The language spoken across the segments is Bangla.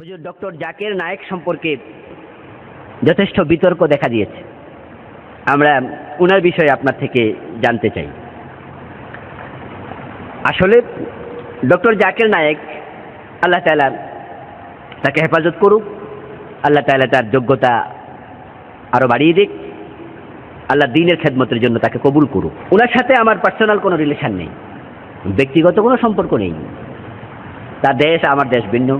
হুজুর ডক্টর জাকের নায়েক সম্পর্কে যথেষ্ট বিতর্ক দেখা দিয়েছে। আমরা উনার বিষয়ে আপনার থেকে জানতে চাই। আসলে ডক্টর জাকের নায়েক আল্লাহ তালা তাকে হেফাজত করুক, আল্লাহ তালা তার যোগ্যতা আরও বাড়িয়ে দিক, আল্লাহ দিনের খেদমতের জন্য তাকে কবুল করুক। ওনার সাথে আমার পার্সোনাল কোনো রিলেশন নেই, ব্যক্তিগত কোনো সম্পর্ক নেই। তার দেশ, আমার দেশ ভিন্ন।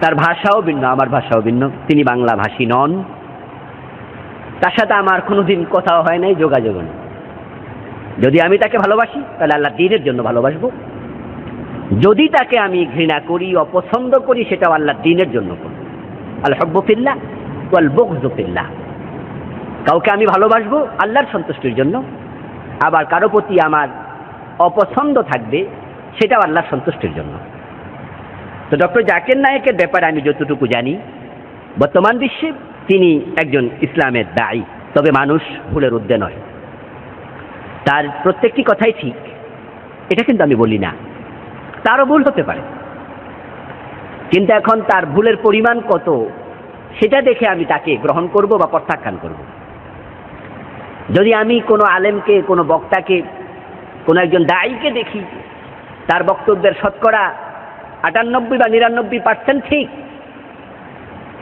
তার ভাষাও ভিন্ন, আমার ভাষাও ভিন্ন। তিনি বাংলা ভাষী নন। তার সাথে আমার কোনোদিন কথাও হয় নাই যোগাযোগ নেই। যদি আমি তাকে ভালোবাসি, তাহলে আল্লাহ দিনের জন্য ভালোবাসবো। যদি তাকে আমি ঘৃণা করি, অপছন্দ করি, সেটাও আল্লাহ দিনের জন্য করব। আল্লাহ হব্বফিল্লা ওয়াল বকজফিল্লা কাউকে আমি ভালোবাসবো আল্লাহর সন্তুষ্টির জন্য। আবার কারও প্রতি আমার অপছন্দ থাকবে, সেটাও আল্লাহর সন্তুষ্টির জন্য। তো ডক্টর জাকির নায়েকের ব্যাপারে আমি যতটুকু জানি, বর্তমান বিশ্বে তিনি একজন ইসলামের দায়ী, তবে মানুষ ভুলের উদ্দে নয়। তার প্রত্যেকটি কথাই ঠিক, এটা কিন্তু আমি বলি না, তারও ভুল হতে পারে। কিন্তু এখন তার ভুলের পরিমাণ কত, সেটা দেখে আমি তাকে গ্রহণ করব বা প্রত্যাখ্যান করব। যদি আমি কোনো আলেমকে, কোনো বক্তাকে, কোনো একজন দায়ীকে দেখি, তার বক্তব্যের শতকরা আটানব্বই বা নিরানব্বই পার্সেন্ট ঠিক।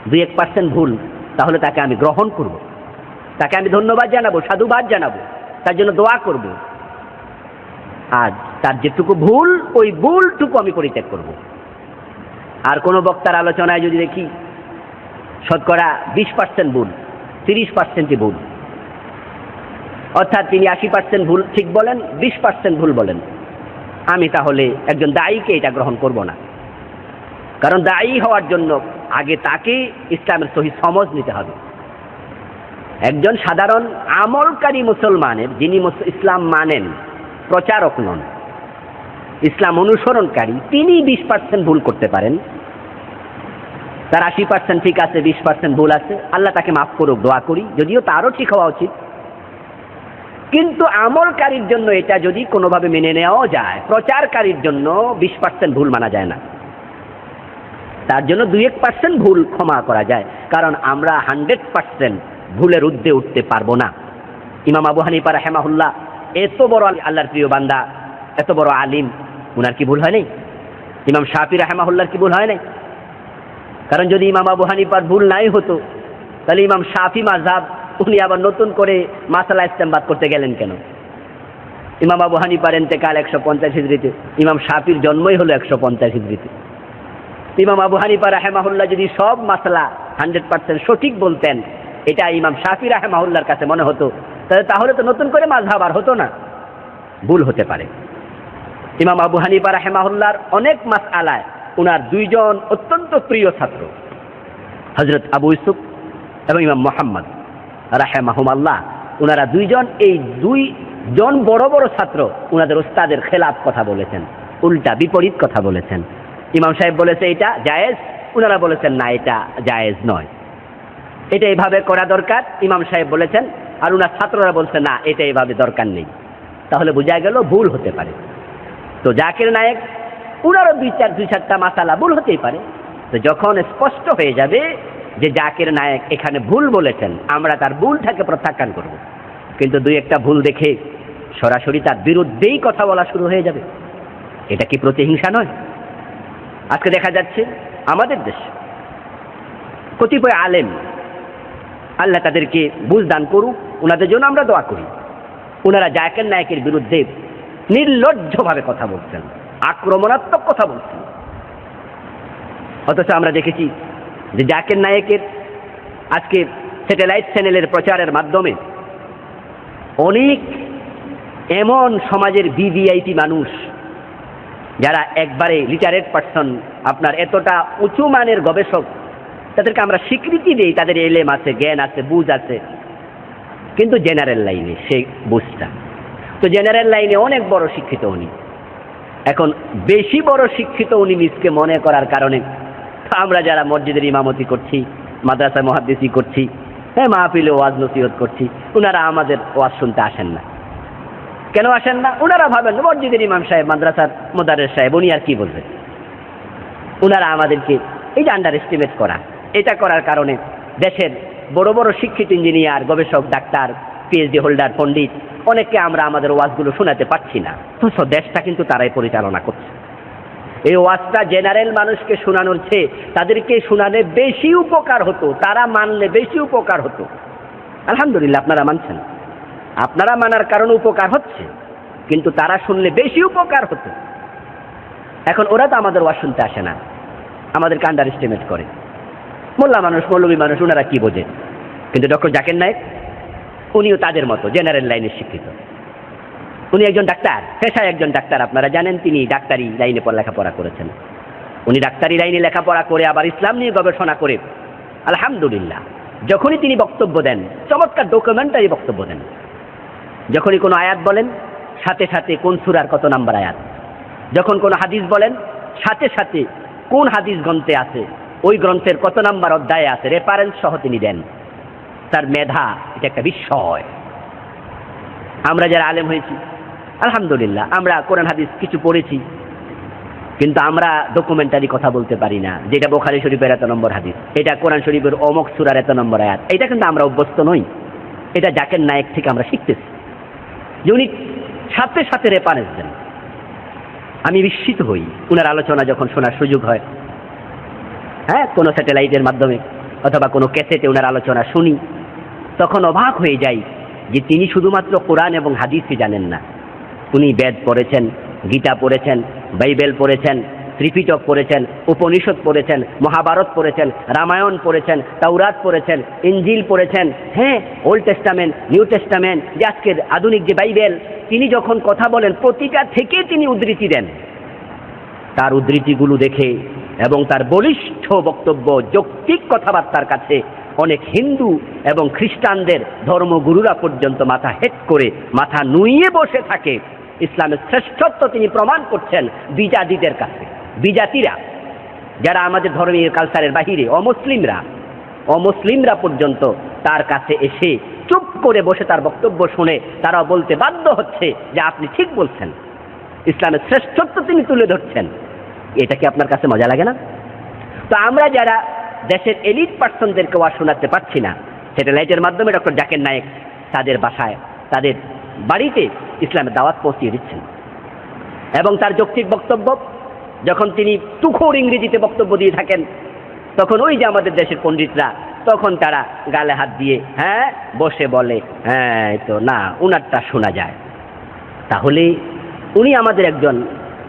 দুই এক পার্সেন্ট ভুল। তাহলে তাকে আমি গ্রহণ করব। তাকে আমি ধন্যবাদ জানাব, সাধুবাদ জানাব। তার জন্য দোয়া করব। আর তার যেটুকু ভুল, ওই ভুলটুকু আমি পরিত্যাগ করব। আর কোনো বক্তার আলোচনায় যদি দেখি, শতকরা বিশ পার্সেন্ট ভুল, তিরিশ পার্সেন্টই ভুল। অর্থাৎ তিনি আশি পার্সেন্ট ভুল ঠিক বলেন, বিশ পার্সেন্ট ভুল বলেন। আমি তাহলে একজন দায়ীকে এটা গ্রহণ করব না। কারণ দায়ী হওয়ার জন্য আগে তাকে ইসলামের সহি সমজ নিতে হবে। একজন সাধারণ আমলকারী মুসলমানের, যিনি ইসলাম মানেন, প্রচারক নন, ইসলাম অনুসরণকারী, তিনি বিশ পার্সেন্ট ভুল করতে পারেন। তার আশি পার্সেন্ট ঠিক আছে, বিশ পার্সেন্ট ভুল আছে, আল্লাহ তাকে মাফ করুক, দোয়া করি, যদিও তারও ঠিক হওয়া উচিত। কিন্তু আমলকারীর জন্য এটা যদি কোনোভাবে মেনে নেওয়াও যায়, প্রচারকারীর জন্য বিশ পার্সেন্ট ভুল মানা যায় না। তার জন্য দুই এক পার্সেন্ট ভুল ক্ষমা করা যায়, কারণ আমরা হান্ড্রেড পার্সেন্ট ভুলের ঊর্ধ্বে উঠতে পারব না। ইমাম আবু হানিফা রাহেমাহুল্লাহ এত বড় আল্লাহর প্রিয় বান্দা, এত বড় আলিম, উনার কি ভুল হয় নাই? ইমাম শাফি রাহেমাহুল্লার কি ভুল হয় নাই? কারণ যদি ইমাম আবু হানিফার ভুল নাই হতো, তাহলে ইমাম শাফি মাঝাব উনি আবার নতুন করে মাসালা ইস্তেমবাদ করতে গেলেন কেন? ইমাম আবু হানিফার এন্তেকাল একশো পঞ্চাশ হিজড়িতে ইমাম শাফির জন্মই হলো একশো পঞ্চাশ হিজড়িতে ইমাম আবু হানিফা রাহেমাহুল্লাহ যদি সব মাসলা হান্ড্রেড পার্সেন্ট সঠিক বলতেন, এটা ইমাম শাফি রাহেমাহুল্লার কাছে মনে হতো, তাহলে তাহলে তো নতুন করে মাঝহাব আর হতো না। ভুল হতে পারে। ইমাম আবু হানিফা রাহেমাহুল্লার অনেক মাস আলায় উনার দুইজন অত্যন্ত প্রিয় ছাত্র হজরত আবু ইসুফ এবং ইমাম মোহাম্মদ রাহেমাহুম আল্লাহ ওনারা দুইজন, এই দুই জন বড় বড় ছাত্র ওনাদের ওস্তাদের খেলাফ কথা বলেছেন, উল্টা বিপরীত কথা বলেছেন। ইমাম সাহেব বলেছে এটা জায়েজ ওনারা বলেছেন না, এটা জায়েজ নয়। এটা এইভাবে করা দরকার, ইমাম সাহেব বলেছেন, আর ওনার ছাত্ররা বলছে, না, এটা এইভাবে দরকার নেই। তাহলে বোঝা গেল ভুল হতে পারে। তো জাকির নায়েক ওনারও দুই চার, দুই চারটা মাসালা ভুল হতেই পারে। তো যখন স্পষ্ট হয়ে যাবে যে জাকির নায়েক এখানে ভুল বলেছেন, আমরা তার ভুলটাকে প্রত্যাখ্যান করব। কিন্তু দুই একটা ভুল দেখে সরাসরি তার বিরুদ্ধেই কথা বলা শুরু হয়ে যাবে। এটা কি প্রতিহিংসা নয়? আজকে দেখা যাচ্ছে আমাদের দেশে কতিপয় আলেম, আল্লাহ তাদেরকে বুঝ দান করুক ওনাদের জন্য আমরা দোয়া করি। ওনারা জাকের নায়কের বিরুদ্ধে নির্লজ্জভাবে কথা বলছেন, আক্রমণাত্মক কথা বলছেন। অথচ আমরা দেখেছি যে জাকের নায়কের আজকে স্যাটেলাইট চ্যানেলের প্রচারের মাধ্যমে অনেক এমন সমাজের ভিভিআইপি মানুষ যারা একবারে লিটারেট পার্সন আপনার এতটা উঁচু মানের গবেষক, তাদেরকে আমরা স্বীকৃতি দিই, তাদের এলেম আছে, জ্ঞান আছে, বুঝ আছে। কিন্তু জেনারেল লাইনে সে বুঝটা। তো জেনারেল লাইনে অনেক বড় শিক্ষিত উনি। এখন বেশি বড় শিক্ষিত উনি নিজকে মনে করার কারণে আমরা যারা মসজিদের ইমামতি করছি, মাদ্রাসায় মহাদ্দেশি করছি হ্যাঁ মাহফিলে ওয়াজ নসিহত করছি ওনারা আমাদের ওয়াজ শুনতে আসেন না। কেন আসেন না? ওনারা ভাবেন, মসজিদের ইমাম সাহেব, মাদ্রাসার মোদারের সাহেব, উনি আর কি বলবেন ওনারা আমাদেরকে এই যে আন্ডার এস্টিমেট করা। এটা করার কারণে দেশের বড় বড় শিক্ষিত ইঞ্জিনিয়ার গবেষক, ডাক্তার পিএইচডি হোল্ডার পণ্ডিত, অনেককে আমরা আমাদের ওয়াজগুলো শোনাতে পারছি না। সব দেশটা কিন্তু তারাই পরিচালনা করছে। এই ওয়াজটা জেনারেল মানুষকে শোনানোর চেয়ে তাদেরকে শোনালে বেশি উপকার হতো, তারা মানলে বেশি উপকার হতো। আলহামদুলিল্লাহ, আপনারা মানছেন আপনারা মানার কারণে উপকার হচ্ছে, কিন্তু তারা শুনলে বেশি উপকার হতো। এখন ওরা তো আমাদের ওয়াজ শুনতে আসে না আমাদেরকে আন্ডার এস্টিমেট করে। মোল্লা মানুষ, মৌলবী মানুষ ওনারা কি বোঝে? কিন্তু ডক্টর জাকির নায়েক, উনিও তাদের মতো জেনারেল লাইনে শিক্ষিত। উনি একজন ডাক্তার, পেশায় একজন ডাক্তার, আপনারা জানেন, তিনি ডাক্তারি লাইনে পড়া লেখাপড়া করেছেন। উনি ডাক্তারি লাইনে লেখাপড়া করে আবার ইসলাম নিয়ে গবেষণা করে, আলহামদুলিল্লাহ, যখনই তিনি বক্তব্য দেন, চমৎকার ডকুমেন্টারি বক্তব্য দেন। যখনই কোনো আয়াত বলেন, সাথে সাথে কোন সুরার কত নাম্বার আয়াত? যখন কোনো হাদিস বলেন, সাথে সাথে কোন হাদিস গ্রন্থে আছে? ওই গ্রন্থের কত নাম্বার অধ্যায়ে আছে? রেফারেন্স সহ তিনি দেন। তার মেধা, এটা একটা বিস্ময়। আমরা যারা আলেম হয়েছি, আলহামদুলিল্লাহ, আমরা কোরআন, হাদিস কিছু পড়েছি, কিন্তু আমরা ডকুমেন্টারি কথা বলতে পারি না। যেটা বোখারি শরীফের এত নম্বর হাদিস, এটা কোরআন শরীফের অমক সুরার এত নম্বর আয়াত। এটা কিন্তু আমরা অভ্যস্ত নই। এটা জাকের নায়ক থেকে আমরা শিখতেছি। যে উনি সাথে সাথে রেফারেন্স দেন। আমি বিস্মিত হই। উনার আলোচনা যখন শোনার সুযোগ হয় হ্যাঁ কোনো স্যাটেলাইটের মাধ্যমে অথবা কোনো ক্যাসেটে ওনার আলোচনা শুনি, তখন অবাক হয়ে যাই যে তিনি শুধুমাত্র কোরআন এবং হাদিসই জানেন না। উনি বেদ পড়েছেন, গীতা পড়েছেন, বাইবেল পড়েছেন ত্রিপিটক পড়েছেন, উপনিষদ পড়েছেন, মহাভারত পড়েছেন, রামায়ণ পড়েছেন, তাওরাত পড়েছেন, ইঞ্জিল পড়েছেন হ্যাঁ ওল্ড টেস্টামেন্ট, নিউ টেস্টামেন্ট, যে আজকের আধুনিক যে বাইবেল, তিনি যখন কথা বলেন, প্রতিটা থেকে তিনি উদ্ধৃতি দেন। তার উদ্ধৃতিগুলো দেখে এবং তার বলিষ্ঠ বক্তব্য, যৌক্তিক কথাবার্তার কাছে অনেক হিন্দু এবং খ্রিস্টানদের ধর্মগুরুরা পর্যন্ত মাথা হেট করে, মাথা নুইয়ে বসে থাকে। ইসলামের শ্রেষ্ঠত্ব তিনি প্রমাণ করছেন বিজাদিদের কাছে। বিজাতিরা, যারা আমাদের ধর্মীয় কালচারের বাহিরে, অমুসলিমরা অমুসলিমরা পর্যন্ত তার কাছে এসে চুপ করে বসে তার বক্তব্য শুনে তারা বলতে বাধ্য হচ্ছে যে আপনি ঠিক বলছেন। ইসলামের শ্রেষ্ঠত্ব তিনি তুলে ধরছেন। এটা কি আপনার কাছে মজা লাগে না? তো আমরা যারা দেশের এলিট পার্সনদেরকে ওয়াজ শোনাতে পারছি না স্যাটেলাইটের মাধ্যমে ডক্টর জাকের নায়েক তাদের বাসায়, তাদের বাড়িতে ইসলামের দাওয়াত পৌঁছিয়ে দিচ্ছেন। এবং তার যৌক্তিক বক্তব্য যখন তিনি তুখোর ইংরেজিতে বক্তব্য দিয়ে থাকেন, তখন ওই যে আমাদের দেশের পণ্ডিতরা, তখন তারা গালে হাত দিয়ে হ্যাঁ বসে বলে হ্যাঁ তো, না, উনারটা শোনা যায়। তাহলে উনি আমাদের একজন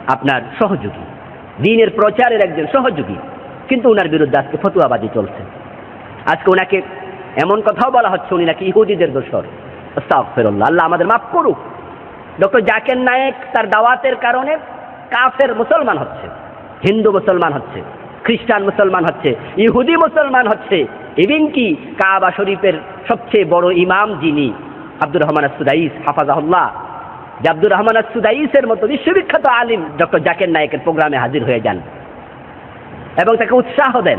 আপনার সহযোগী, দিনের প্রচারের একজন সহযোগী, কিন্তু ওনার বিরুদ্ধে আজকে ফতুয়াবাজি চলছে। আজকে ওনাকে এমন কথাও বলা হচ্ছে, উনি নাকি ইহুদিদের দোষর। আস্তাগফিরুল্লাহ, আল্লাহ আমাদের মাফ করুক। ডক্টর জাকের নায়েক তার দাওয়াতের কারণে কাফের মুসলমান হচ্ছে, হিন্দু মুসলমান হচ্ছে, খ্রিস্টান মুসলমান হচ্ছে, ইহুদি মুসলমান হচ্ছে এবং কি কাবা শরীফের সবচেয়ে বড় ইমাম যিনি আব্দুর রহমান সুদাইস হাফাজাহুল্লাহ। যে আব্দুর রহমান সুদাইসের মতো বিশ্ববিখ্যাত আলিম ডক্টর জাকের নায়কের প্রোগ্রামে হাজির হয়ে যান এবং তাকে উৎসাহ দেন,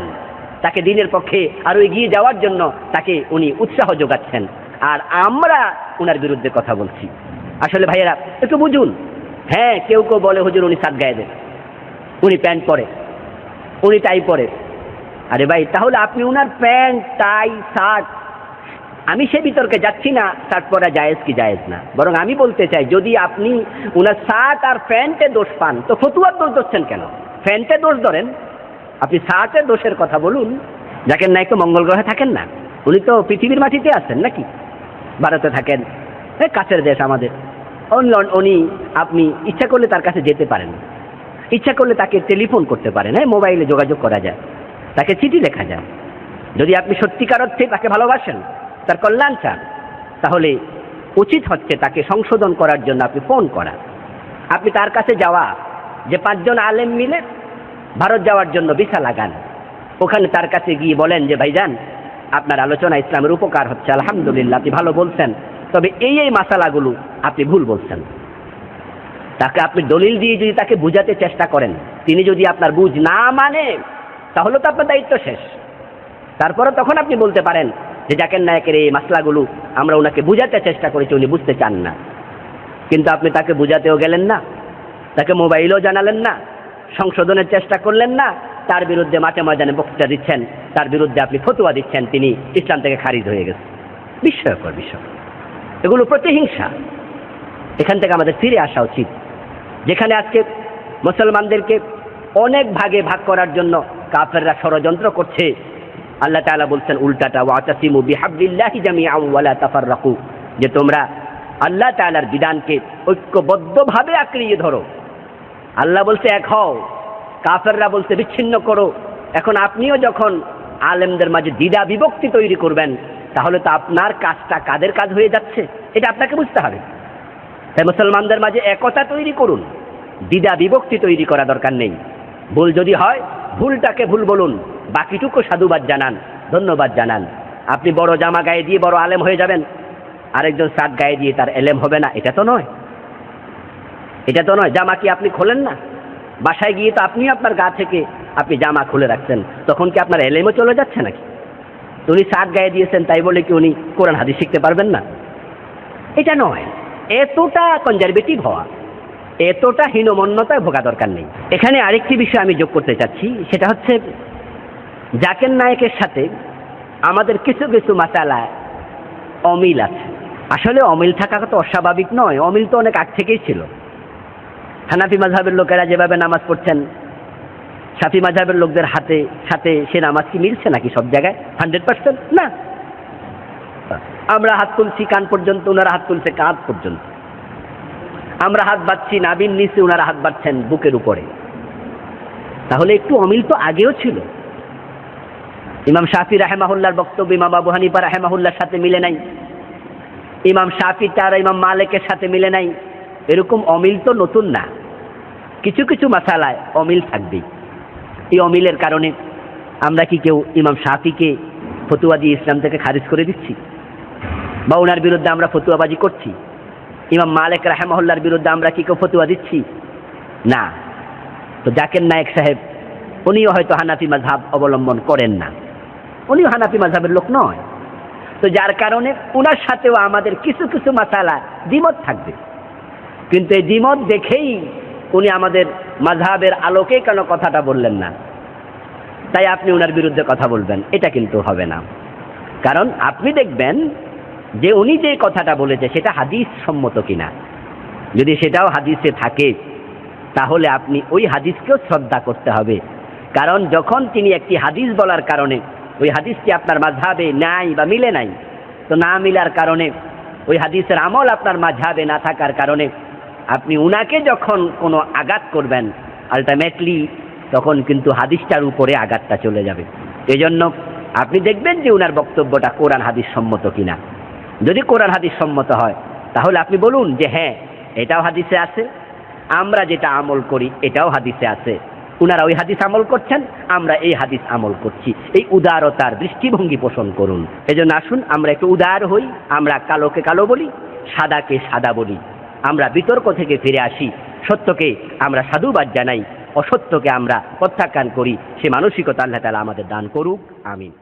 তাকে দিনের পক্ষে আরও এগিয়ে যাওয়ার জন্য তাকে উনি উৎসাহ যোগাচ্ছেন। আর আমরা উনার বিরুদ্ধে কথা বলছি। আসলে ভাইয়েরা, একটু বুঝুন হ্যাঁ কেউ কেউ বলে, হুজুর, উনি সাত গায়ে দেন। উনি প্যান্ট পরে, উনি টাই পরে। আরে ভাই, তাহলে আপনি উনার প্যান্ট, টাই, শার্ট, আমি সে বিতর্কে যাচ্ছি না, শার্ট পরা জায়েজ কি জায়েজ না। বরং আমি বলতে চাই, যদি আপনি উনার শার্ট আর প্যান্টে দোষ পান, তো ফতুয়ার দোষ ধরছেন কেন? প্যান্টে দোষ ধরেন। আপনি শার্টের দোষের কথা বলুন। যাকেন নায়ক তো মঙ্গল গ্রহে থাকেন না। উনি তো পৃথিবীর মাটিতে আছেন নাকি? ভারতে থাকেন। হ্যাঁ কাছের দেশ আমাদের। উনি আপনি ইচ্ছা করলে তার কাছে যেতে পারেন। ইচ্ছা করলে তাকে টেলিফোন করতে পারেন হ্যাঁ মোবাইলে যোগাযোগ করা যায়, তাকে চিঠি লেখা যায়। যদি আপনি সত্যিকার অর্থে তাকে ভালোবাসেন, তার কল্যাণ চান, তাহলে উচিত হচ্ছে তাকে সংশোধন করার জন্য আপনি ফোন করা। আপনি তার কাছে যাওয়া, যে পাঁচজন আলেম মিলে ভারত যাওয়ার জন্য ভিসা লাগান, ওখানে তার কাছে গিয়ে বলেন যে, ভাইজান, আপনার আলোচনা ইসলামের উপকার হচ্ছে, আলহামদুলিল্লাহ, আপনি ভালো বলছেন। তবে এই এই মাসালাগুলো আপনি ভুল বলছেন। তাকে আপনি দলিল দিয়ে যদি তাকে বুঝাতে চেষ্টা করেন, তিনি যদি আপনার বুঝ না মানে তাহলে তো আপনার দায়িত্ব শেষ। তারপরে তখন আপনি বলতে পারেন যে, জাকের নায়কের এই মাসলাগুলো আমরা ওনাকে বুঝাতে চেষ্টা করেছি, উনি বুঝতে চান না। কিন্তু আপনি তাকে বুঝাতেও গেলেন না, তাকে মোবাইলও জানালেন না, সংশোধনের চেষ্টা করলেন না, তার বিরুদ্ধে মাঠে ময়দানে বক্তৃতা দিচ্ছেন, তার বিরুদ্ধে আপনি ফতুয়া দিচ্ছেন, তিনি ইসলাম থেকে খারিজ হয়ে গেছে বিস্ময়কর বিষয়। এগুলো প্রতিহিংসা। এখান থেকে আমাদের ফিরে আসা উচিত। যেখানে আজকে মুসলমানদেরকে অনেক ভাগে ভাগ করার জন্য কাফেররা ষড়যন্ত্র করছে। আল্লাহ তাআলা বলছেন, উল্টাটা, ওয়াতাসিমু বিহাবলিল্লাহি জামিআন ওয়ালা তাফাররাকু। যে তোমরা আল্লাহ তাআলার বিধানকে ঐক্যবদ্ধভাবে আঁকড়িয়ে ধরো। আল্লাহ বলছে, এক হও। কাফেররা বলছে, বিচ্ছিন্ন করো। এখন আপনিও যখন আলেমদের মাঝে দ্বিধা বিভক্তি তৈরি করবেন, তাহলে তো আপনার কাজটা কাদের কাজ হয়ে যাচ্ছে? এটা আপনাকে বুঝতে হবে। মুসলমানদের মাঝে একতা তৈরি করুন, দ্বিধা বিভক্তি তৈরি করা দরকার নেই। ভুল যদি হয়, ভুলটাকে ভুল বলুন, বাকিটুকু সাধুবাদ জানান, ধন্যবাদ জানান। আপনি বড় জামা গায়ে দিয়ে বড় আলেম হয়ে যাবেন, আরেকজন শার্ট গায়ে দিয়ে তার এলেম হবে না, এটা তো নয়। এটা তো নয়, জামা কি আপনি খোলেন না? বাসায় গিয়ে তো আপনি আপনার গা থেকে আপনি জামা খুলে রাখছেন, তখন কি আপনার এলেমও চলে যাচ্ছে নাকি? উনি শার্ট গায়ে দিয়েছেন, তাই বলে কি উনি কোরআন হাদিস শিখতে পারবেন না? এটা নয়। এতটা কনজারভেটিভ হওয়া, এতটা হীনমন্যতায় ভোগা দরকার নেই। এখানে আরেকটি বিষয় আমি যোগ করতে চাচ্ছি, সেটা হচ্ছে জাকের নায়কের সাথে আমাদের কিছু কিছু মাসালায় অমিল আছে। আসলে অমিল থাকা তো অস্বাভাবিক নয়, অমিল তো অনেক আগ থেকেই ছিল। হানাফি মাঝহের লোকেরা যেভাবে নামাজ পড়ছেন, সাফি মাঝহের লোকদের হাতে, সাথে সে নামাজ কি মিলছে নাকি সব জায়গায়? হান্ড্রেড পার্সেন্ট না। আমরা হাত তুলছি কান পর্যন্ত ওনারা হাত তুলছে কাঁধ পর্যন্ত। আমরা হাত বাঁধছি নাবিন নিচে ওনারা হাত বাঁধছেন বুকের উপরে। তাহলে একটু অমিল তো আগেও ছিল। ইমাম শাফি রাহেমাহুল্লার বক্তব্য, ইমাম আবু হানিফা রাহেমাহুল্লার সাথে মিলে নাই। ইমাম শাফি তার ইমাম মালিকের সাথে মিলে নাই। এরকম অমিল তো নতুন না। কিছু কিছু মাসালায় অমিল থাকবেই। এই অমিলের কারণে আমরা কি কেউ ইমাম শাফিকে ফতুয়া দিয়ে ইসলাম থেকে খারিজ করে দিচ্ছি? বা ওনার বিরুদ্ধে আমরা ফতুয়াবাজি করছি। ইমাম মালিক রাহেমহল্লার বিরুদ্ধে আমরা কি কেউ ফতুয়া দিচ্ছি? না। তো জাকের নায়ক সাহেব, উনিও হয়তো হানাফি মাঝহাব অবলম্বন করেন না। উনিও হানাফি মাঝহাবের লোক নয়। তো যার কারণে ওনার সাথেও আমাদের কিছু কিছু মাসালা দ্বিমত থাকবে। কিন্তু এই দ্বিমত দেখেই উনি আমাদের মাঝহাবের আলোকে কেন কথাটা বললেন না? তাই আপনি ওনার বিরুদ্ধে কথা বলবেন, এটা কিন্তু হবে না। কারণ আপনি দেখবেন যে উনি যে কথাটা বলেছে, সেটা হাদিস সম্মত কিনা? যদি সেটাও হাদিসে থাকে, তাহলে আপনি ওই হাদিসকেও শ্রদ্ধা করতে হবে। কারণ যখন তিনি একটি হাদিস বলার কারণে, ওই হাদিসটি আপনার মাঝহাবে নাই বা মিলে নাই, তো না মিলার কারণে, ওই হাদিসের আমল আপনার মাঝহাবে না থাকার কারণে, আপনি উনাকে যখন কোনো আঘাত করবেন আলটিমেটলি তখন কিন্তু হাদিসটার উপরে আঘাতটা চলে যাবে। এজন্য আপনি দেখবেন যে উনার বক্তব্যটা কোরআন হাদিস সম্মত কিনা। যদি কোরআন হাদিস সম্মত হয়, তাহলে আপনি বলুন যে হ্যাঁ এটাও হাদিসে আছে, আমরা যেটা আমল করি, এটাও হাদিসে আছে। উনারা ওই হাদিস আমল করছেন, আমরা এই হাদিস আমল করছি। এই উদারতার দৃষ্টিভঙ্গি পোষণ করুন। এজন্য আসুন, আমরা একটু উদার হই, আমরা কালোকে কালো বলি, সাদাকে সাদা বলি। আমরা বিতর্ক থেকে ফিরে আসি, সত্যকে আমরা সাধুবাদ জানাই, অসত্যকে আমরা প্রত্যাখ্যান করি, সে মানসিকতা আল্লাহ তালা আমাদের দান করুক, আমিন।